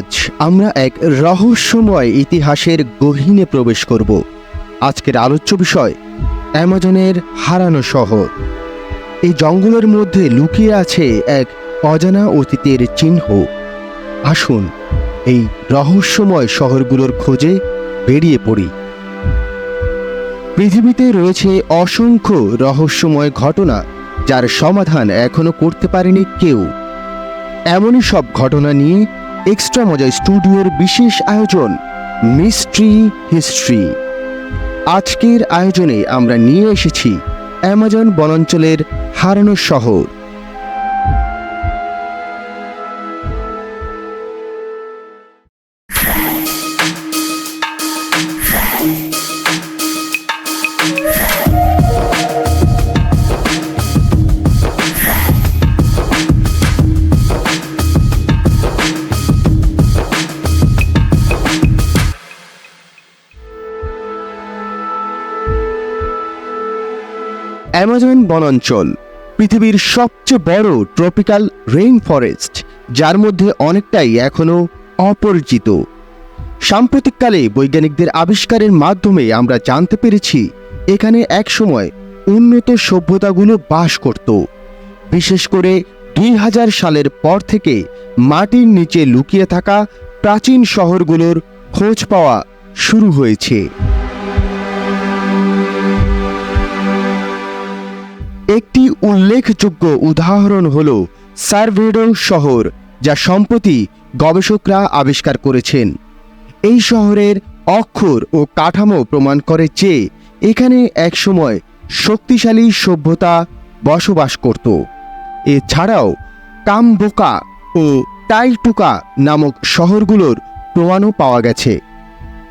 আজ আমরা এক রহস্যময় ইতিহাসের গহীনে প্রবেশ করব। আজকের আলোচ্য বিষয়, অ্যামাজনের হারানো শহর। এই জঙ্গলের মধ্যে লুকিয়ে আছে এক অজানা অতীতের চিহ্ন। আসুন এই রহস্যময় শহরগুলোর খোঁজে বেরিয়ে পড়ি। পৃথিবীতে রয়েছে অসংখ্য রহস্যময় ঘটনা, যার সমাধান এখনও করতে পারেনি কেউ। এমনই সব ঘটনা নিয়ে এক্সট্রা মজা স্টুডিওর বিশেষ আয়োজন, মিস্ট্রি হিস্ট্রি। আজকের আয়োজনে আমরা নিয়ে এসেছি অ্যামাজন বনাঞ্চলের হারানো শহর। অ্যামাজন বনাঞ্চল, পৃথিবীর সবচেয়ে বড় ট্রপিক্যাল রেইন ফরেস্ট যার মধ্যে অনেকটাই এখনও অপরিচিত। সাম্প্রতিককালে বৈজ্ঞানিকদের আবিষ্কারের মাধ্যমে আমরা জানতে পেরেছি, এখানে একসময় উন্নত সভ্যতাগুলো বাস করত। বিশেষ করে দুই হাজার সালের পর থেকে মাটির নিচে লুকিয়ে থাকা প্রাচীন শহরগুলোর খোঁজ পাওয়া শুরু হয়েছে। উল্লেখযোগ্য উদাহরণ হল সার্ভেডো শহর, যা সম্প্রতি গবেষকরা আবিষ্কার করেছেন। এই শহরের অক্ষর ও কাঠামো প্রমাণ করে যে এখানে একসময় শক্তিশালী সভ্যতা বসবাস করত। এছাড়াও কামবোকা ও টাইটুকা নামক শহরগুলোর প্রমাণও পাওয়া গেছে।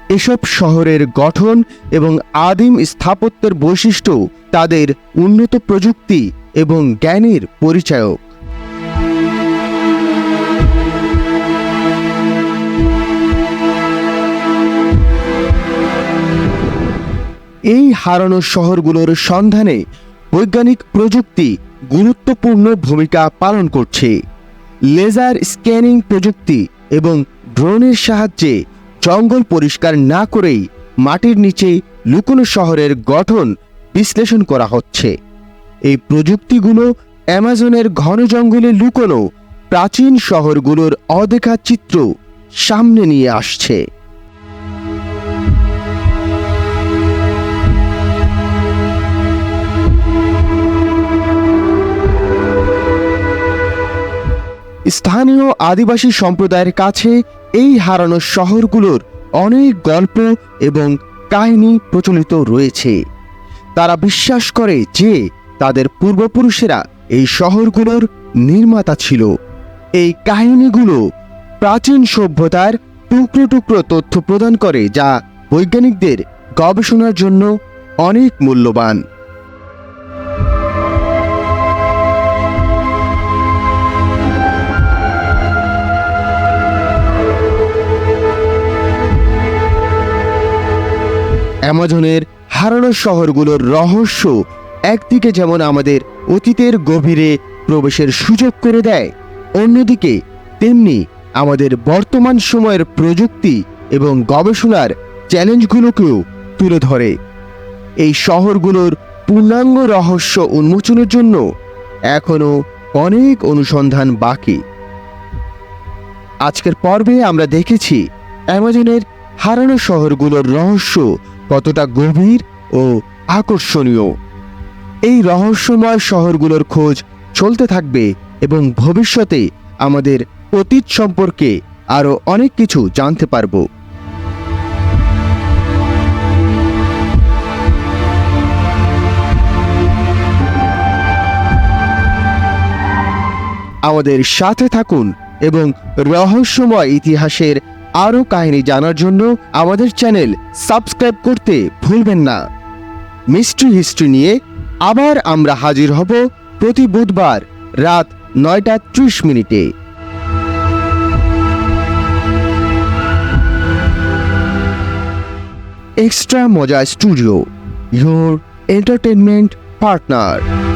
এসব শহরের গঠন এবং আদিম স্থাপত্যের বৈশিষ্ট্য তাদের উন্নত প্রযুক্তি এবং জ্ঞানের পরিচায়ক। এই হারানো শহরগুলোর সন্ধানে বৈজ্ঞানিক প্রযুক্তি গুরুত্বপূর্ণ ভূমিকা পালন করছে। লেজার স্ক্যানিং প্রযুক্তি এবং ড্রোনের সাহায্যে জঙ্গল পরিষ্কার না করেই মাটির নিচে লুকোনো শহরের গঠন বিশ্লেষণ করা হচ্ছে। এই প্রযুক্তিগুলো অ্যামাজনের ঘন জঙ্গলে লুকোনো প্রাচীন শহরগুলোর অদেখা চিত্র সামনে নিয়ে আসছে। স্থানীয় আদিবাসী সম্প্রদায়ের কাছে এই হারানো শহরগুলোর অনেক গল্প এবং কাহিনী প্রচলিত রয়েছে। তারা বিশ্বাস করে যে তাদের পূর্বপুরুষেরা এই শহরগুলোর নির্মাতা ছিল। এই কাহিনীগুলো প্রাচীন সভ্যতার টুকরো টুকরো তথ্য প্রদান করে, যা বৈজ্ঞানিকদের গবেষণার জন্য অনেক মূল্যবান। অ্যামাজনের হারানো শহরগুলোর রহস্য একদিকে যেমন আমাদের অতীতের গভীরে প্রবেশের সুযোগ করে দেয়, অন্যদিকে তেমনি আমাদের বর্তমান সময়ের প্রযুক্তি এবং গবেষণার চ্যালেঞ্জগুলোকেও তুলে ধরে। এই শহরগুলোর পূর্ণাঙ্গ রহস্য উন্মোচনের জন্য এখনও অনেক অনুসন্ধান বাকি। আজকের পর্বে আমরা দেখেছি অ্যামাজনের হারানো শহরগুলোর রহস্য কতটা গভীর ও আকর্ষণীয়। এই রহস্যময় শহরগুলোর খোঁজ চলতে থাকবে এবং ভবিষ্যতে আমাদের অতীত সম্পর্কে আরও অনেক কিছু জানতে পারব। আমাদের সাথে থাকুন এবং রহস্যময় ইতিহাসের আরও কাহিনী জানার জন্য আমাদের চ্যানেল সাবস্ক্রাইব করতে ভুলবেন না। মিস্ট্রি হিস্ট্রি নিয়ে আবার আমরা হাজির হব প্রতি বুধবার রাত নয়টা ত্রিশ মিনিটে। এক্সট্রা মজা স্টুডিও ইউর এন্টারটেনমেন্ট পার্টনার